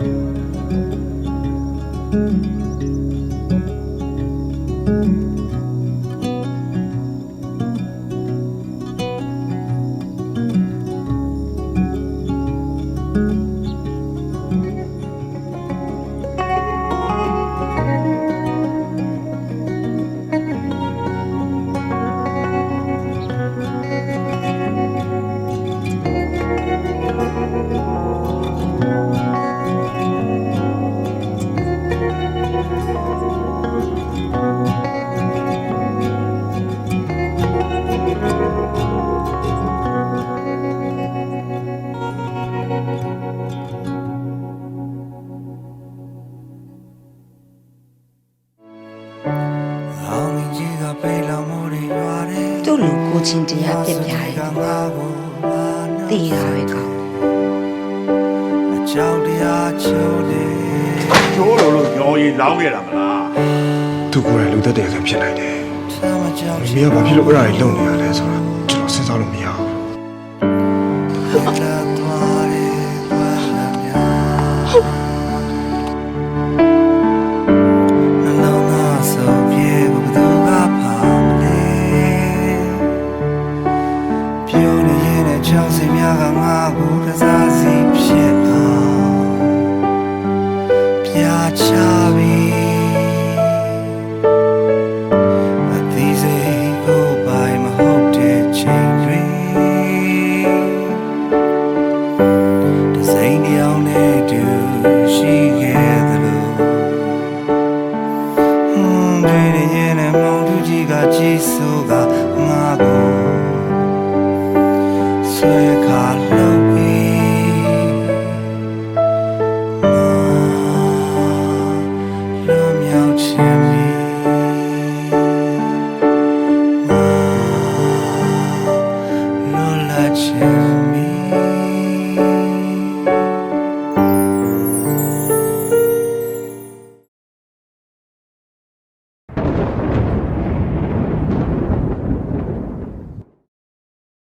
thank you ကိုချင်းတရားပြပြရဲ့တည်ရပဲကောင်းအကြောင်းတရားချိုးတယ်ချိုးလို့လို့ရောရီလောင်းခဲ့တာမလားသူကိုယ်ကလူသက်တဲ့အခါဖြစ်နိုင်တယ်မင်းကဘာဖြစ်လို့အဲ့ဒါကြီးလုပ်နေရလဲဆိုတာကျွန်တော်စဉ်းစားလို့မရဘူးဟုတ် ချပြီမသိစေကိုပိုင်မဟုတ်တဲ့ချိန်တွေဒစိမ့်တယောက်နဲ့တူရှိခဲ့သလိုဟွန်းတွေ့ရတဲ့မောင်သူကြီးကကြည်ဆိုက